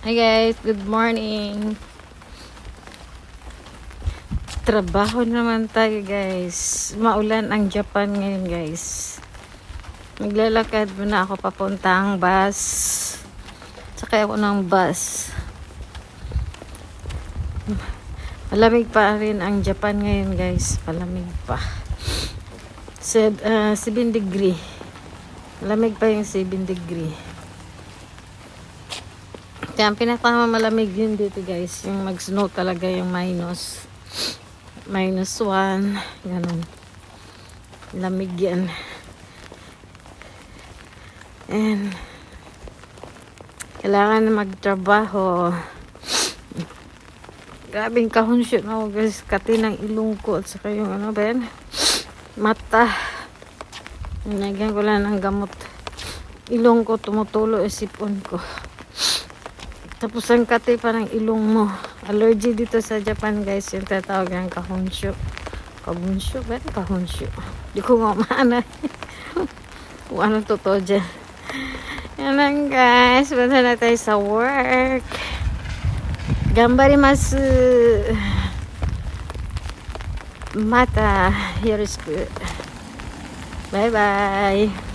Hi guys, good morning. Trabaho naman tayo guys. Maulan ang Japan ngayon guys. Maglalakad muna ako papuntang bus. Sakay ako ng bus. Malamig pa rin ang Japan ngayon guys. Malamig pa. Seb, uh, 7 degree. Malamig pa yung 7 degree. Kaya ang pinakamalamig yun dito guys, yung mag-snow talaga yung minus. Minus 1. Ganun. Lamig yan. And, kailangan magtrabaho. Grabing kahonsyo na ako guys. Kati ng ilong ko at saka yung ano ba? Mata. Nagyan ko lang ng gamot. Ilong ko tumutulo isipon ko. Tapos ang kati pa ng ilong mo. Allergy dito sa Japan guys. Yung tatawag ng kahonsyo. Kabunsyo ba? Kahonsyo. Di ko nga maana. Kung anong totoo dyan. Yan lang guys. Punta na tayo sa work. Gambarimasu. Mata. Yoroshiku. Bye bye.